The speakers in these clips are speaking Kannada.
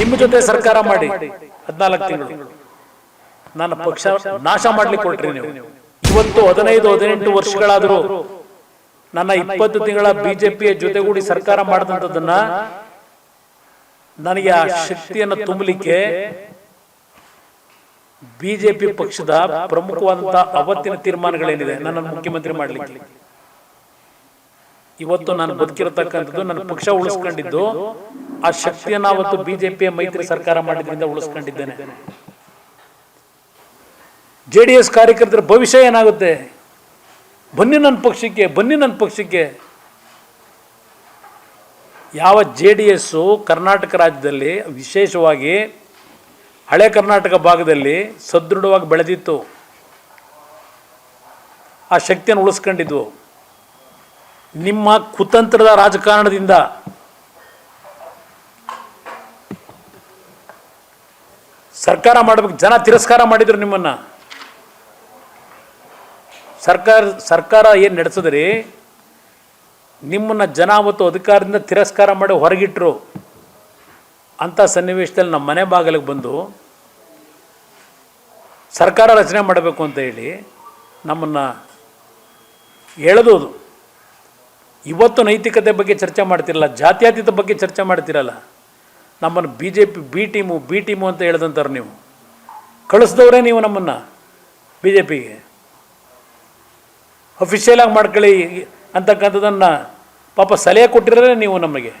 ನಿಮ್ಮ ಜೊತೆ ಸರ್ಕಾರ ಮಾಡಿ ಹದಿನಾಲ್ಕು ತಿಂಗಳು. ನನ್ನ ಪಕ್ಷ ನಾಶ ಮಾಡ್ಲಿಕ್ಕೆ ಕೊಟ್ರಿ ನೀವು. ಇವತ್ತು ಹದಿನೈದು, ಹದಿನೆಂಟು ವರ್ಷಗಳಾದರೂ ನನ್ನ ಇಪ್ಪತ್ತು ತಿಂಗಳ ಬಿಜೆಪಿಯ ಜೊತೆಗೂಡಿ ಸರ್ಕಾರ ಮಾಡಿದಂಥದ್ದನ್ನ ನನಗೆ ಆ ಶಕ್ತಿಯನ್ನು ತುಂಬಲಿಕ್ಕೆ ಬಿಜೆಪಿ ಪಕ್ಷದ ಪ್ರಮುಖವಾದಂತಹ ಅವತ್ತಿನ ತೀರ್ಮಾನಗಳೇನಿದೆ ನನ್ನನ್ನು ಮುಖ್ಯಮಂತ್ರಿ ಮಾಡಲಿಕ್ಕೆ? ಇವತ್ತು ನಾನು ಬದುಕಿರತಕ್ಕಂಥದ್ದು ನನ್ನ ಪಕ್ಷ ಉಳಿಸ್ಕೊಂಡಿದ್ದು, ಆ ಶಕ್ತಿಯನ್ನು ಅವತ್ತು ಬಿಜೆಪಿಯ ಮೈತ್ರಿ ಸರ್ಕಾರ ಮಾಡಿದ್ರಿಂದ ಉಳಿಸ್ಕೊಂಡಿದ್ದೇನೆ. ಜೆ ಡಿ ಎಸ್ ಕಾರ್ಯಕರ್ತರ ಭವಿಷ್ಯ ಏನಾಗುತ್ತೆ? ಬನ್ನಿ ನನ್ನ ಪಕ್ಷಕ್ಕೆ, ಬನ್ನಿ ನನ್ನ ಪಕ್ಷಕ್ಕೆ. ಯಾವ ಜೆ ಡಿ ಎಸ್ಸು ಕರ್ನಾಟಕ ರಾಜ್ಯದಲ್ಲಿ ವಿಶೇಷವಾಗಿ ಹಳೆ ಕರ್ನಾಟಕ ಭಾಗದಲ್ಲಿ ಸದೃಢವಾಗಿ ಬೆಳೆದಿತ್ತು, ಆ ಶಕ್ತಿಯನ್ನು ಉಳಿಸ್ಕೊಂಡಿದ್ವು. ನಿಮ್ಮ ಕುತಂತ್ರದ ರಾಜಕಾರಣದಿಂದ ಸರ್ಕಾರ ಮಾಡಬೇಕು, ಜನ ತಿರಸ್ಕಾರ ಮಾಡಿದ್ರು ನಿಮ್ಮನ್ನ. ಸರ್ಕಾರ ಸರ್ಕಾರ ಏನು ನಡೆಸಿದ್ರಿ? ನಿಮ್ಮನ್ನ ಜನ ಮತ್ತು ಅಧಿಕಾರದಿಂದ ತಿರಸ್ಕಾರ ಮಾಡಿ ಹೊರಗಿಟ್ಟರು ಅಂಥ ಸನ್ನಿವೇಶದಲ್ಲಿ ನಮ್ಮ ಮನೆ ಬಾಗಿಲಿಗೆ ಬಂದು ಸರ್ಕಾರ ರಚನೆ ಮಾಡಬೇಕು ಅಂತ ಹೇಳಿ ನಮ್ಮನ್ನು ಎಳೆದೋದು. ಇವತ್ತು ನೈತಿಕತೆ ಬಗ್ಗೆ ಚರ್ಚೆ ಮಾಡ್ತಿರಲ್ಲ, ಜಾತ್ಯತೀತ ಬಗ್ಗೆ ಚರ್ಚೆ ಮಾಡ್ತಿರಲ್ಲ. ನಮ್ಮನ್ನು B J P B team B team ಅಂತ ಹೇಳ್ದಂತಾರೆ ನೀವು. ಕಳಿಸ್ದವ್ರೆ ನೀವು ನಮ್ಮನ್ನು ಬಿ ಜೆ ಪಿಗೆ ಅಫಿಷಿಯಲಾಗಿ ಮಾಡ್ಕೊಳ್ಳಿ ಅಂತಕ್ಕಂಥದ್ದನ್ನು ಪಾಪ ಸಲಹೆ ಕೊಟ್ಟಿರೋದೇ ನೀವು ನಮಗೆ.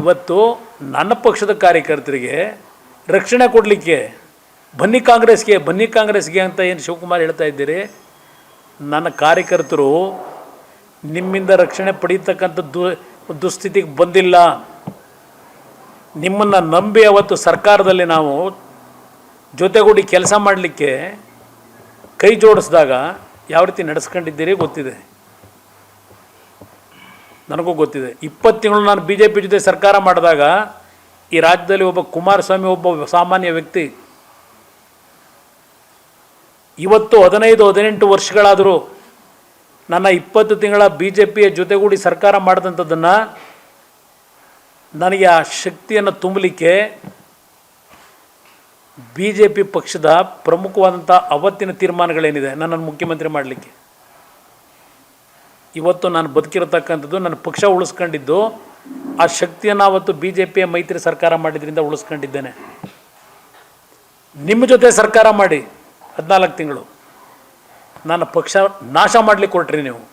ಇವತ್ತು ನನ್ನ ಪಕ್ಷದ ಕಾರ್ಯಕರ್ತರಿಗೆ ರಕ್ಷಣೆ ಕೊಡಲಿಕ್ಕೆ, ಬನ್ನಿ ಕಾಂಗ್ರೆಸ್ಗೆ ಬನ್ನಿ ಕಾಂಗ್ರೆಸ್ಗೆ ಅಂತ ಏನು ಶಿವಕುಮಾರ್ ಹೇಳ್ತಾ ಇದ್ದೀರಿ, ನನ್ನ ಕಾರ್ಯಕರ್ತರು ನಿಮ್ಮಿಂದ ರಕ್ಷಣೆ ಪಡೀತಕ್ಕಂಥ ದು, ದುಸ್ಥಿತಿಗೆ ಬಂದಿಲ್ಲ. ನಿಮ್ಮನ್ನು ನಂಬಿ ಅವತ್ತು ಸರ್ಕಾರದಲ್ಲಿ ನಾವು ಜೊತೆಗೂಡಿ ಕೆಲಸ ಮಾಡಲಿಕ್ಕೆ ಕೈ ಜೋಡಿಸಿದಾಗ ಯಾವ ರೀತಿ ನಡೆಸ್ಕೊಂಡಿದ್ದೀರಿ ಗೊತ್ತಿದೆ. ನನಗೂ ಗೊತ್ತಿದೆ. ಇಪ್ಪತ್ತು ತಿಂಗಳು ನಾನು ಬಿ ಜೆ ಪಿ ಜೊತೆ ಸರ್ಕಾರ ಮಾಡಿದಾಗ ಈ ರಾಜ್ಯದಲ್ಲಿ ಒಬ್ಬ ಕುಮಾರಸ್ವಾಮಿ, ಒಬ್ಬ ಸಾಮಾನ್ಯ ವ್ಯಕ್ತಿ ಇವತ್ತು ಹದಿನೈದು, ಹದಿನೆಂಟು ವರ್ಷಗಳಾದರೂ ನನ್ನ ಇಪ್ಪತ್ತು ತಿಂಗಳ ಬಿ ಜೆ ಪಿಯ ಜೊತೆಗೂಡಿ ಸರ್ಕಾರ ಮಾಡಿದಂಥದ್ದನ್ನು ನನಗೆ ಆ ಶಕ್ತಿಯನ್ನು ತುಂಬಲಿಕ್ಕೆ ಬಿ ಜೆ ಪಿ ಪಕ್ಷದ ಪ್ರಮುಖವಾದಂಥ ಅವತ್ತಿನ ತೀರ್ಮಾನಗಳೇನಿದೆ ನನ್ನನ್ನು ಮುಖ್ಯಮಂತ್ರಿ ಮಾಡಲಿಕ್ಕೆ. ಇವತ್ತು ನಾನು ಬದುಕಿರತಕ್ಕಂಥದ್ದು, ನನ್ನ ಪಕ್ಷ ಉಳಿಸ್ಕೊಂಡಿದ್ದು, ಆ ಶಕ್ತಿಯನ್ನು ಅವತ್ತು ಬಿ ಜೆ ಪಿಯ ಮೈತ್ರಿ ಸರ್ಕಾರ ಮಾಡಿದ್ರಿಂದ ಉಳಿಸ್ಕೊಂಡಿದ್ದೇನೆ. ನಿಮ್ಮ ಜೊತೆ ಸರ್ಕಾರ ಮಾಡಿ ಹದಿನಾಲ್ಕು ತಿಂಗಳು. ನನ್ನ ಪಕ್ಷ ನಾಶ ಮಾಡಲಿಕ್ಕೆ ಕೊಟ್ರಿ ನೀವು.